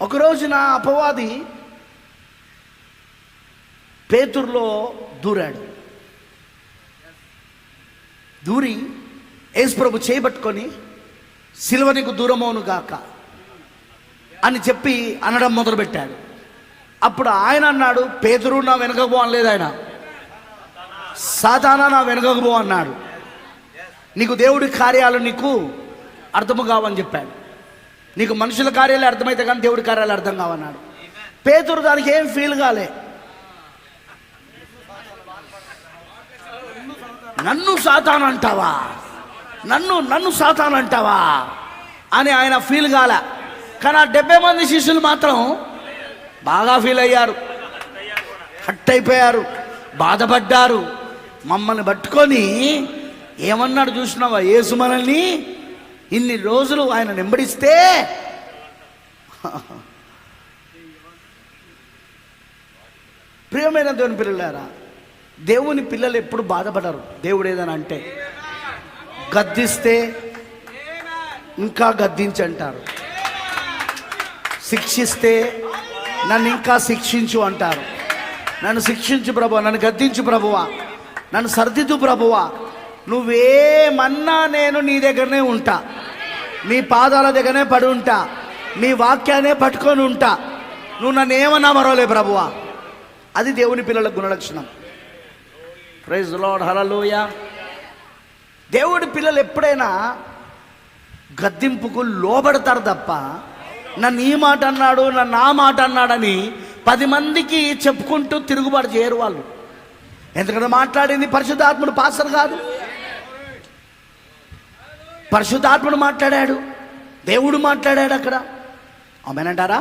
ఒకరోజు నా అపవాది పేతుర్లో దూరాడు. దూరి యేసుప్రభు చేయబట్టుకొని సిలువ నీకు దూరమవును గాక అని చెప్పి అనడం మొదలుపెట్టాడు. అప్పుడు ఆయన అన్నాడు పేతురు నా వెనకకు పో ఆయన. సాతానా నా వెనకకు పో అన్నాడు. నీకు దేవుడి కార్యాలు నీకు అర్థము కావని చెప్పాడు. నీకు మనుషుల కార్యాలు అర్థమైతే కానీ దేవుడి కార్యాలు అర్థం కావన్నాడు. పేతురు దానికి ఏం ఫీల్ కాలే. నన్ను సాతాన్ అంటావా? నన్ను నన్ను సాతాన్ అంటావా? అని ఆయన ఫీల్ కాల. కానీ ఆ డెబ్బై మంది శిష్యులు మాత్రం బాగా ఫీల్ అయ్యారు. హట్ అయిపోయారు. బాధపడ్డారు. మమ్మల్ని పట్టుకొని ఏమన్నాడు చూసినావా? యేసు మనల్ని ఇన్ని రోజులు ఆయన నింబడిస్తే ప్రియమైన దేవుని పిల్లలారా దేవుని పిల్లలు ఎప్పుడు బాధపడరు. దేవుడు ఏదని అంటే గద్దిస్తే ఇంకా గద్దించి అంటారు శిక్షిస్తే నన్ను ఇంకా శిక్షించు అంటారు. నన్ను శిక్షించు ప్రభువా నన్ను గద్దించు ప్రభువా నన్ను సర్దిద్దు ప్రభువా. నువ్వేమన్నా నేను నీ దగ్గరనే ఉంటా. నీ పాదాల దగ్గరనే పడి ఉంటా. నీ వాక్యాన్నే పట్టుకొని ఉంటా. నువ్వు నన్ను ఏమన్నా మరోలే ప్రభువా? అది దేవుని పిల్లల గుణలక్షణం. ప్రైజ్ లార్డ్ హలలోయ దేవుడి పిల్లలు ఎప్పుడైనా గద్దింపుకు లోబడతారు తప్ప నన్ను ఈ మాట అన్నాడు నన్ను ఆ మాట అన్నాడని పది మందికి చెప్పుకుంటూ తిరుగుబాటు చేయరు వాళ్ళు. ఎందుకంటే మాట్లాడింది పరిశుద్ధాత్ముడు పాసరు కాదు. పరిశుద్ధాత్ముడు మాట్లాడాడు. దేవుడు మాట్లాడాడు అక్కడ. ఆమెనంటారా?